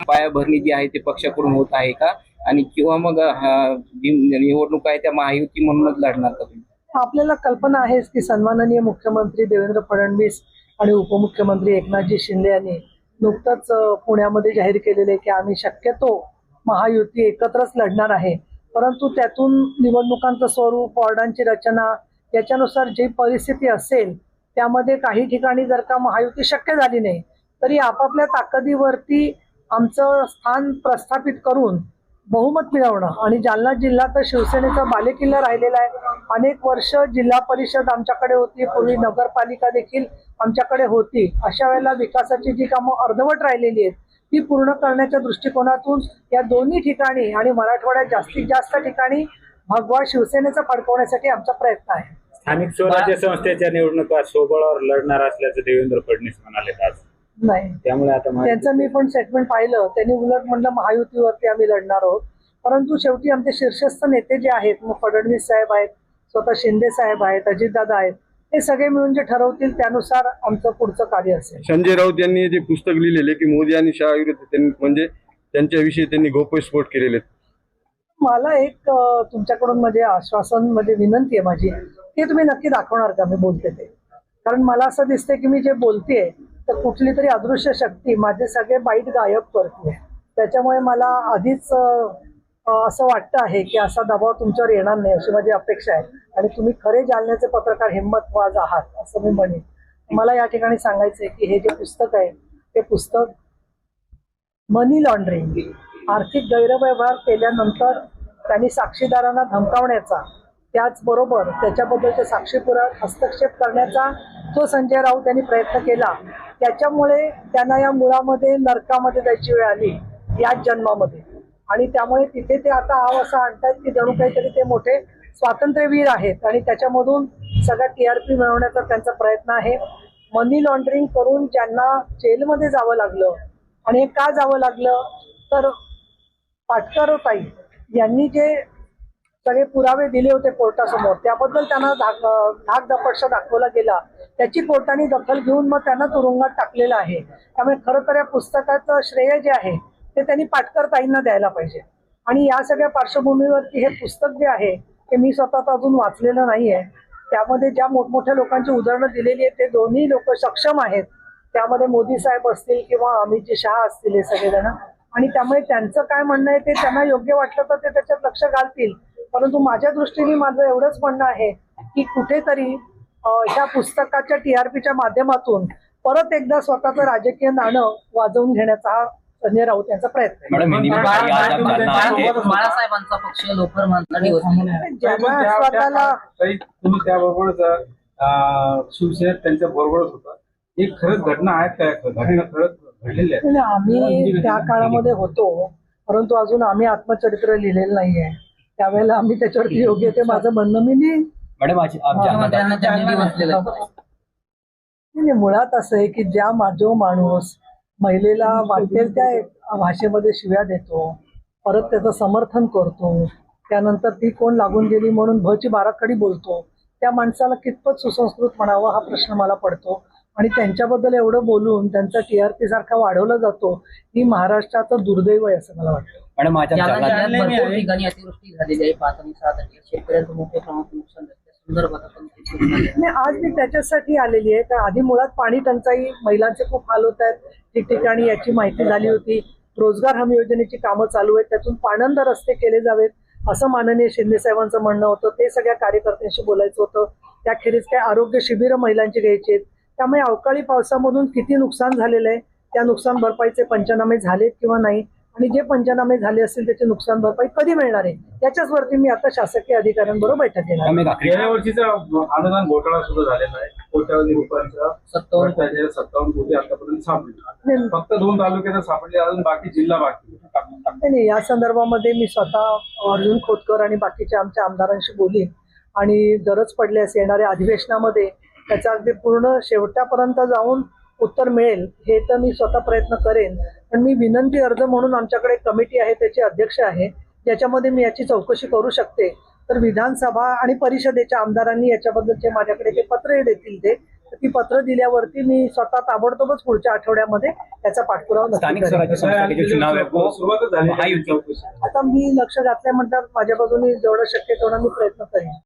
पायाभरणी जी आहे ते पक्षाकडून होत आहे का? आणि किंवा मग निवडणूक आहे त्या महायुती म्हणूनच लढणार का तुम्ही? आपल्याला कल्पना आहेच की सन्माननीय मुख्यमंत्री देवेंद्र फडणवीस आणि उपमुख्यमंत्री एकनाथजी शिंदे यांनी नुकतंच पुण्यामध्ये जाहीर केलेले की आम्ही शक्यतो महायुती एकत्रच लढणार आहे. परंतु त्यातून निवडणुकांचं स्वरूप वॉर्डांची रचना याच्यानुसार जी परिस्थिती असेल त्यामध्ये काही ठिकाणी जर का महायुती शक्य झाली नाही तरी आपापल्या ताकदीवरती आमचं स्थान प्रस्थापित करून बहुमत मिळवणं. आणि जालना जिल्हा तर शिवसेनेचा बालेकिल्ला राहिलेला आहे. अनेक वर्ष जिल्हा परिषद आमच्याकडे होती. पूर्वी नगरपालिका देखील आमच्याकडे होती. अशा वेळेला विकासाची जी कामं अर्धवट राहिलेली आहेत ती पूर्ण करण्याच्या दृष्टिकोनातून या दोन्ही ठिकाणी आणि मराठवाड्यात जास्तीत जास्त ठिकाणी भगवा शिवसेनेचा फडकवण्यासाठी आमचा प्रयत्न आहे. स्थानिक स्वराज्य संस्थेच्या निवडणुका सोबळावर लढणार असल्याचं देवेंद्र फडणवीस म्हणाले आज. नाही. त्यामुळे आता त्यांचं मी पण स्टेटमेंट पाहिलं. त्यांनी उलट म्हणलं महायुतीवरती आम्ही लढणार आहोत. परंतु शेवटी आमचे शीर्षस्थ नेते जे आहेत मग फडणवीस साहेब आहेत स्वतः शिंदे साहेब आहेत अजितदादा आहेत हे सगळे मिळून जे ठरवतील त्यानुसार आमचं पुढचं कार्य असेल. संजय राऊत यांनी जे पुस्तक लिहिलेले की मोदी आणि शहा विरुद्ध त्यांनी म्हणजे त्यांच्याविषयी त्यांनी गौप्यस्फोट केलेले. मला एक तुमच्याकडून म्हणजे आश्वासन म्हणजे विनंती आहे माझी. ते तुम्ही नक्की दाखवणार का? मी बोलते ते. कारण मला असं दिसतंय की मी जे बोलतेय तर कुठली तरी अदृश्य शक्ती माझे सगळे बाईट गायब करते. त्याच्यामुळे मला आधीच असं वाटतं आहे की असा दबाव तुमच्यावर येणार नाही अशी माझी अपेक्षा आहे. आणि तुम्ही खरे जालन्याचे पत्रकार हिंमतवाज आहात असं मी म्हणेन. मला या ठिकाणी सांगायचं आहे की हे जे पुस्तक आहे ते पुस्तक मनी लॉन्ड्रिंग आर्थिक गैरव्यवहार केल्यानंतर त्यांनी साक्षीदारांना धमकावण्याचा त्याचबरोबर त्याच्याबद्दलचे साक्षीपुरात हस्तक्षेप करण्याचा जो संजय राऊत यांनी प्रयत्न केला त्याच्यामुळे त्यांना या मुळामध्ये नरकामध्ये जायची वेळ आली याच जन्मामध्ये. आणि त्यामुळे तिथे ते आता आव असं आणतात की जणू काहीतरी ते मोठे स्वातंत्र्यवीर आहेत आणि त्याच्यामधून सगळा टी आर पी मिळवण्याचा त्यांचा प्रयत्न आहे. मनी लॉन्ड्रिंग करून ज्यांना जेलमध्ये जावं लागलं आणि हे का जावं लागलं? तर पाटकर ताई यांनी जे सगळे पुरावे दिले होते कोर्टासमोर. त्याबद्दल त्यांना धाक धाक दपक्ष दाखवला गेला. त्याची कोर्टाने दखल घेऊन मग त्यांना तुरुंगात टाकलेलं आहे. त्यामुळे खरं तर या पुस्तकाचं श्रेय जे आहे ते त्यांनी पाटकर ताईंना द्यायला पाहिजे. आणि या सगळ्या पार्श्वभूमीवरती हे पुस्तक जे आहे ते मी स्वतः अजून वाचलेलं नाही आहे त्यामध्ये ज्या मोठमोठ्या लोकांची उदाहरणं दिलेली आहेत ते दोन्ही लोक सक्षम आहेत. त्यामध्ये मोदी साहेब असतील किंवा अमितजी शहा असतील हे सगळेजण. आणि त्यामुळे त्यांचं काय म्हणणं आहे ते त्यांना योग्य वाटलं तर ते त्याच्यात लक्ष घालतील. परंतु माझ्या दृष्टीने माझं एवढंच म्हणणं आहे की कुठेतरी ह्या पुस्तकाच्या टीआरपीच्या माध्यमातून परत एकदा स्वतःचं राजकीय नाणं वाजवून घेण्याचा हा संजय राऊत यांचा प्रयत्न बाळासाहेबांचा पक्ष ज्यांना स्वतःला त्याबरोबरच शिवसेनेत त्यांच्या बरोबरच होता. एक खरंच घटना आहेत काय घटना खरंच घडलेल्या आम्ही त्या काळामध्ये होतो परंतु अजून आम्ही आत्मचरित्र लिहिलेलं नाहीये. त्यावेळेला आम्ही त्याच्यावरती योग्य ते माझं म्हणणं मी मॅडम आज आज जालना. नाही, नाही, मुळात असं आहे की ज्या मा- जो माणूस महिलेला वाटेल त्या भाषेमध्ये शिव्या देतो परत त्याचं समर्थन करतो त्यानंतर ती कोण लागून गेली म्हणून भची बाराखडी बोलतो त्या माणसाला कितपत सुसंस्कृत म्हणावं हा प्रश्न मला पडतो आणि त्यांच्याबद्दल एवढं बोलून त्यांचा टीआरपी सारखा वाढवला जातो ही महाराष्ट्राचं दुर्दैव आहे असं मला वाटतं. जालना जिल्ह्यात भरपूर ठिकाणी अतिवृष्टी झालेली आहे पाच आणि सात आणि शेतकऱ्यांचं मोठ्या प्रमाणात नुकसान झालं त्या संदर्भात आपण काही सूचना द्या. नाही आज मी त्याच्यासाठी आलेली आहे. तर आधी मुळात पाणी टंचाई महिलांचे खूप हाल होत आहेत. ठिकठिकाणी याची माहिती झाली होती रोजगार हमी योजनेची कामं चालू आहेत त्यातून पाणंद रस्ते केले जावेत असं माननीय शिंदे साहेबांचं म्हणणं होतं. ते सगळ्या कार्यकर्त्यांशी बोलायचं होतं. त्याखेरीज काय आरोग्य शिबिरं महिलांची घ्यायची आहेत. त्यामुळे अवकाळी पावसामधून किती नुकसान झालेलं आहे त्या नुकसान भरपाईचे पंचनामे झालेत किंवा नाही? आणि जे पंचनामे झाले असतील त्याचे नुकसान भरपाई कधी मिळणार आहे? त्याच्याच वरती मी आता शासकीय अधिकाऱ्यांबरोबर बैठक घेणार गेल्या वर्षीचा अनुदान घोटाळा सुद्धा झालेला आहे. कोट्यावधी रुपयांचा सत्तावन्न सत्तावन्न कोटी आतापर्यंत सापडले. नाही, फक्त दोन तालुक्यात सापडले अजून बाकी जिल्हा बाकी नाही नाही या संदर्भामध्ये मी स्वतः अर्जुन खोतकर आणि बाकीच्या आमच्या आमदारांशी बोलीन. आणि गरज पडल्यास येणाऱ्या अधिवेशनामध्ये त्याचा अगदी पूर्ण शेवटापर्यंत जाऊन उत्तर मिळेल हे तर मी स्वतः प्रयत्न करेन. पण मी विनंती अर्ज म्हणून आमच्याकडे एक कमिटी आहे त्याचे अध्यक्ष आहे ज्याच्यामध्ये मी याची चौकशी करू शकते. तर विधानसभा आणि परिषदेच्या आमदारांनी याच्याबद्दलचे माझ्याकडे जे पत्र देतील ते तर ती पत्र दिल्यावरती मी स्वतः ताबडतोबच पुढच्या आठवड्यामध्ये त्याचा पाठपुरावा आता मी लक्ष घातल्यानंतर माझ्या बाजूने जेवढं शक्य तेवढा मी प्रयत्न करेन.